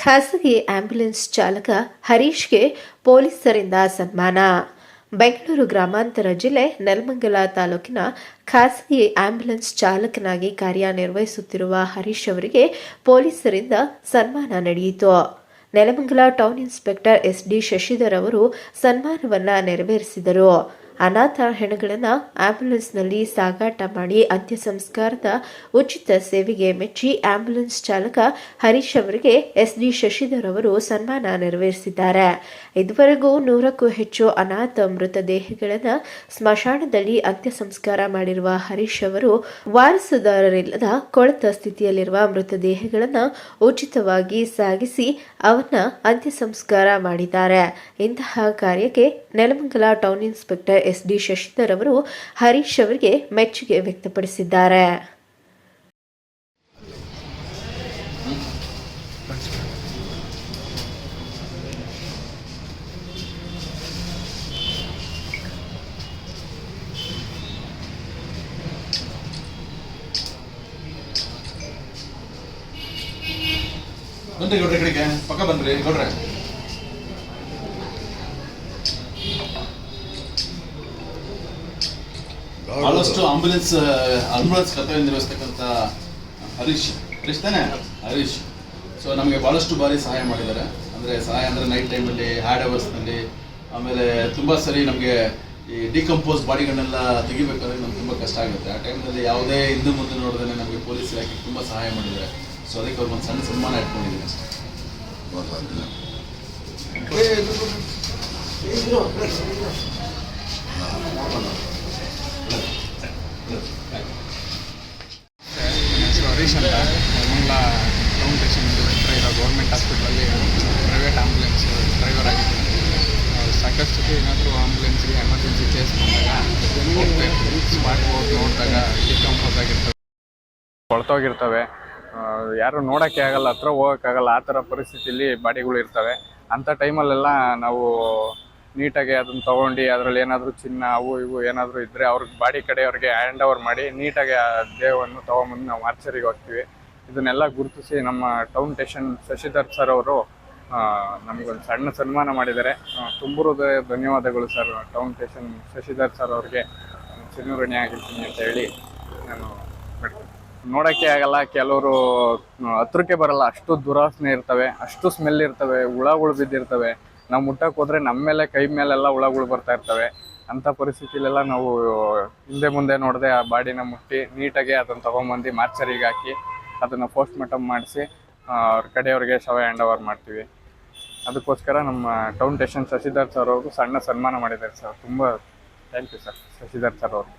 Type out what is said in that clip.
ಖಾಸಗಿ ಆಂಬ್ಯುಲೆನ್ಸ್ ಚಾಲಕ ಹರೀಶ್ಗೆ ಪೊಲೀಸರಿಂದ ಸನ್ಮಾನ. ಬೆಂಗಳೂರು ಗ್ರಾಮಾಂತರ ಜಿಲ್ಲೆ ನೆಲಮಂಗಲ ತಾಲೂಕಿನ ಖಾಸಗಿ ಆಂಬ್ಯುಲೆನ್ಸ್ ಚಾಲಕನಾಗಿ ಕಾರ್ಯನಿರ್ವಹಿಸುತ್ತಿರುವ ಹರೀಶ್ ಅವರಿಗೆ ಪೊಲೀಸರಿಂದ ಸನ್ಮಾನ ನಡೆಯಿತು. Nelamangala town inspector S D Shashidhar ಅವರು ಸನ್ಮಾನವನ್ನ ನೆರವೇರಿಸಿದರು. ಅನಾಥ ಹೆಣಗಳನ್ನು ಆಂಬ್ಯುಲೆನ್ಸ್ನಲ್ಲಿ ಸಾಗಾಟ ಮಾಡಿ ಅಂತ್ಯ ಸಂಸ್ಕಾರದ ಉಚಿತ ಸೇವೆಗೆ ಮೆಚ್ಚಿ ಆಂಬ್ಯುಲೆನ್ಸ್ ಚಾಲಕ ಹರೀಶ್ ಅವರಿಗೆ ಎಸ್ ಡಿ ಶಶಿಧರ್ ಅವರು ಸನ್ಮಾನ ನೆರವೇರಿಸಿದ್ದಾರೆ. ಇದುವರೆಗೂ ನೂರಕ್ಕೂ ಹೆಚ್ಚು ಅನಾಥ ಮೃತದೇಹಗಳನ್ನು ಸ್ಮಶಾನದಲ್ಲಿ ಅಂತ್ಯ ಸಂಸ್ಕಾರ ಮಾಡಿರುವ ಹರೀಶ್ ಅವರು ವಾರಸುದಾರರಿಲ್ಲದ ಕೊಳೆತ ಸ್ಥಿತಿಯಲ್ಲಿರುವ ಮೃತದೇಹಗಳನ್ನು ಉಚಿತವಾಗಿ ಸಾಗಿಸಿ ಅವನ್ನ ಅಂತ್ಯ ಸಂಸ್ಕಾರ ಮಾಡಿದ್ದಾರೆ. ಇಂತಹ ಕಾರ್ಯಕ್ಕೆ Nelamangala town inspector S D Shashidhar ಅವರು ಹರೀಶ್ ಅವರಿಗೆ ಮೆಚ್ಚುಗೆ ವ್ಯಕ್ತಪಡಿಸಿದ್ದಾರೆ. ಬಂದ್ರೆ ಗೌಡ್ರೆ ಕಡೆಗೆ. ಪಕ್ಕ ಬಂದ್ರಿ ಗೌಡ್ರೆ. ಬಹಳಷ್ಟು ಆಂಬುಲೆನ್ಸ್ ಆಂಬುಲೆನ್ಸ್ ಕರ್ತವ್ಯ ನಿರ್ವಹಿಸ್ತಕ್ಕಂಥ ಹರೀಶ್ ಹರೀಶ್ ತಾನೆ ಹರೀಶ್ ಸೊ ನಮಗೆ ಭಾಳಷ್ಟು ಬಾರಿ ಸಹಾಯ ಮಾಡಿದ್ದಾರೆ ಅಂದರೆ ಸಹಾಯ ಅಂದರೆ ನೈಟ್ ಟೈಮಲ್ಲಿ ಹ್ಯಾಡ್ ಅವರ್ಸ್ನಲ್ಲಿ ಆಮೇಲೆ ತುಂಬ ಸರಿ ನಮಗೆ ಈ ಡಿಕಂಪೋಸ್ ಬಾಡಿಗಳನ್ನೆಲ್ಲ ತೆಗಿಬೇಕಾದ್ರೆ ನಮ್ಗೆ ತುಂಬ ಕಷ್ಟ ಆಗುತ್ತೆ ಆ ಟೈಮ್ನಲ್ಲಿ ಯಾವುದೇ ಹಿಂದೆ ಮುಂದೆ ನೋಡಿದ್ರೆ ನಮಗೆ ಪೊಲೀಸ್ ಇಲಾಖೆಗೆ ತುಂಬ ಸಹಾಯ ಮಾಡಿದ್ದಾರೆ ಸೊ ಅದಕ್ಕೆ ಅವ್ರಿಗೆ ಒಂದು ಸಣ್ಣ ಸನ್ಮಾನ ಇಟ್ಕೊಂಡಿದ್ದೀನಿ ಅಷ್ಟೇ ನನ್ನ ಹೆಸರು ಹರೀಶ್ ಅಂತ ಮಂಗ್ಲ ಟೌನ್ ಸ್ಟೇಷನ್ ಹತ್ರ ಇರೋ ಗೌರ್ಮೆಂಟ್ ಹಾಸ್ಪಿಟ್ಲಲ್ಲಿ ಪ್ರೈವೇಟ್ ಆಂಬುಲೆನ್ಸ್ ಡ್ರೈವರ್ ಆಗಿದ್ದೀನಿ ಆ, ಸಾಕಷ್ಟು ಏನಾದರೂ ಆಂಬುಲೆನ್ಸ್ಗೆ ಎಮರ್ಜೆನ್ಸಿ ಕೇಸ್ ಬಂದಾಗ ಸ್ಪಾಟ್ ಹೋಗಿ ನೋಡಿದಾಗ ಡಿಕಂಪೋಸ್ ಆಗಿರ್ತವೆ ಕೊಳ್ತೋಗಿರ್ತವೆ ಯಾರು ನೋಡೋಕ್ಕೆ ಆಗಲ್ಲ ಹತ್ರ ಹೋಗೋಕ್ಕಾಗಲ್ಲ ಆ ಥರ ಪರಿಸ್ಥಿತಿಲಿ ಬಾಡಿಗಳು ಇರ್ತವೆ. ಅಂಥ ಟೈಮಲ್ಲೆಲ್ಲ ನಾವು ನೀಟಾಗಿ ಅದನ್ನು ತೊಗೊಂಡು ಅದರಲ್ಲಿ ಏನಾದರೂ ಚಿನ್ನ ಅವು ಇವು ಏನಾದರೂ ಇದ್ದರೆ ಅವ್ರಿಗೆ ಬಾಡಿ ಕಡೆಯವ್ರಿಗೆ ಹ್ಯಾಂಡ್ ಓವರ್ ಮಾಡಿ ನೀಟಾಗಿ ಆ ದೇಹವನ್ನು ತೊಗೊಂಬಂದು ನಾವು ಆರ್ಚರಿಗೆ ಹೋಗ್ತೀವಿ. ಇದನ್ನೆಲ್ಲ ಗುರುತಿಸಿ ನಮ್ಮ ಟೌನ್ ಟೇಷನ್ ಶಶಿಧರ್ ಸರ್ ಅವರು ನಮಗೊಂದು ಸಣ್ಣ ಸನ್ಮಾನ ಮಾಡಿದ್ದಾರೆ. ಆ, ತುಂಬ ಹೃದಯ ಧನ್ಯವಾದಗಳು sir town station Shashidhar sir ಅವ್ರಿಗೆ. ಚಿನ್ನೂರಣಿ ಆಗಿರ್ತೀನಿ ಅಂತ ಹೇಳಿ ನಾನು ನೋಡೋಕ್ಕೆ ಆಗಲ್ಲ ಕೆಲವರು ಹತ್ರಕ್ಕೆ ಬರಲ್ಲ. ಅಷ್ಟು ದುರಾಸನೆ ಇರ್ತವೆ ಅಷ್ಟು ಸ್ಮೆಲ್ ಇರ್ತವೆ ಹುಳಗಳು ಬಿದ್ದಿರ್ತವೆ. ನಾವು ಮುಟ್ಟಕ್ಕೆ ಹೋದ್ರೆ ನಮ್ಮ ಮೇಲೆ ಕೈ ಮೇಲೆಲ್ಲ ಹುಳಗಳು ಬರ್ತಾ ಇರ್ತವೆ. ಅಂಥ ಪರಿಸ್ಥಿತಿಲೆಲ್ಲ ನಾವು ಹಿಂದೆ ಮುಂದೆ ನೋಡದೆ ಆ ಬಾಡಿನ ಮುಟ್ಟಿ ನೀಟಾಗಿ ಅದನ್ನು ತೊಗೊಂಬಂದು ಮಾರ್ಚರಿಗೆ ಹಾಕಿ ಅದನ್ನು ಪೋಸ್ಟ್ ಮಾರ್ಟಮ್ ಮಾಡಿಸಿ ಅವ್ರ ಕಡೆಯವ್ರಿಗೆ ಶವ ಹ್ಯಾಂಡ್ ಓವರ್ ಮಾಡ್ತೀವಿ. ಅದಕ್ಕೋಸ್ಕರ ನಮ್ಮ ಟೌನ್ ಟೇಷನ್ ಶಶಿಧರ್ ಸರ್ ಅವರು ಸಣ್ಣ ಸನ್ಮಾನ ಮಾಡಿದ್ದಾರೆ ಸರ್ ತುಂಬ thank you sir Shashidhar sir ಅವರು